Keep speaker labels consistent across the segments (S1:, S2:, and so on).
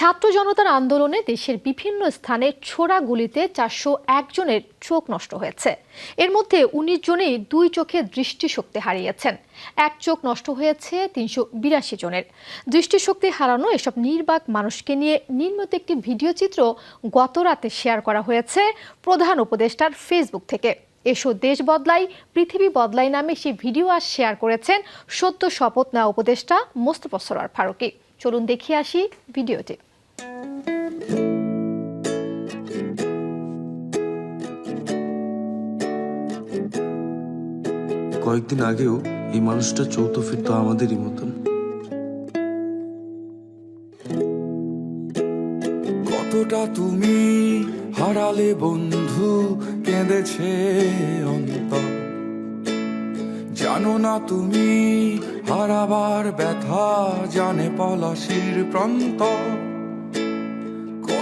S1: ছাত্র জনতার আন্দোলনে দেশের বিভিন্ন স্থানে ছোড়া গুলিতে চারশো একজনের চোখ নষ্ট হয়েছে। এর মধ্যে উনিশ জনেই দুই চোখে দৃষ্টিশক্তি হারিয়েছেন। এক চোখ নষ্ট হয়েছে তিনশো বিরাশি জনের। দৃষ্টিশক্তি হারানো এসব নির্বাক মানুষকে নিয়ে নির্মিত একটি ভিডিও চিত্র গত রাতে শেয়ার করা হয়েছে প্রধান উপদেষ্টার ফেসবুক থেকে। এসো দেশ বদলাই, পৃথিবী বদলাই নামে সেই ভিডিও আজ শেয়ার করেছেন সত্য শপথ নেওয়া উপদেষ্টা মোস্তফা সরার ফারুকি। চলুন দেখিয়ে আসি ভিডিওটি।
S2: কয়েকদিন আগেও এই মানুষটা চৌতো ফিরতো আমাদেরই মতন।
S3: কতটা তুমি হারালে বন্ধু কেঁদেছে অন্তর। জানো না তুমি হারাবার ব্যথা জানে পলাশির প্রান্ত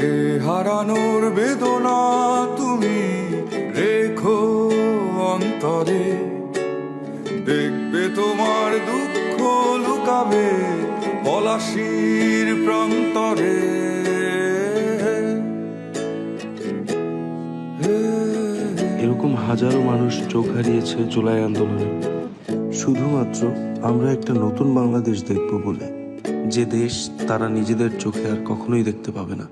S3: এ হারানোর বেদনা তুমি রেখো অন্তরে। দেখবে তোমার দুঃখ লুকাবে পলাশির প্রান্তরে।
S2: এরকম হাজারো মানুষ চোখ হারিয়েছে জুলাই আন্দোলনে। শুধুমাত্র আমরা একটা নতুন বাংলাদেশ দেখব বলে। যে দেশ তারা নিজেদের চোখে আর কখনোই দেখতে পাবে না।